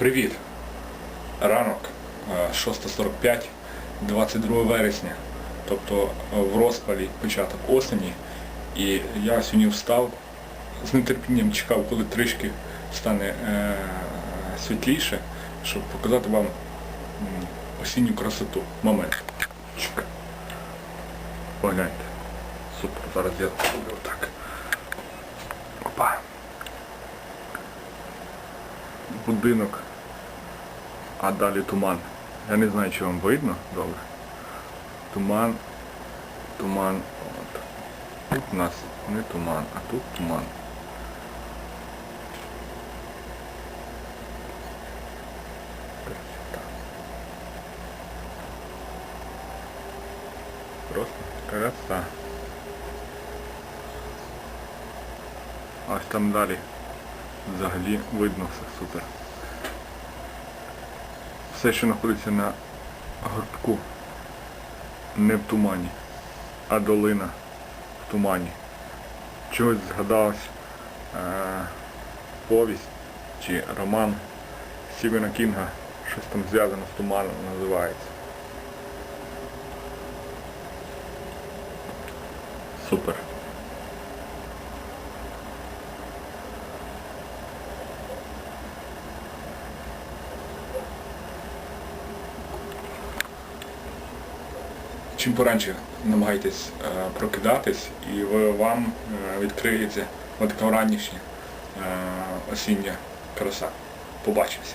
Привіт! Ранок е, 6.45, 22 вересня, тобто е, в розпалі початок осені. І я сьогодні встав, з нетерпінням чекав, коли трішки стане е, світліше, щоб показати вам осінню красоту. Момент. Чик. Погляньте. Супер. Зараз я зроблю отак. Опа. Будинок а далі туман. Я не знаю, чи вам видно добре. Туман, туман. От. Тут у нас не туман, а тут туман. Просто краса. Ось там далі взагалі видно все супер все, що знаходиться на горбку, не в тумані, а долина в тумані. Чогось згадалась е, повість чи роман Стівена Кінга, щось там зв'язано з туманом називається. Супер. Чим пораньше намагайтесь е, прокидатись і вам е, відкриється от така ранішня е, осіння краса. Побачимося.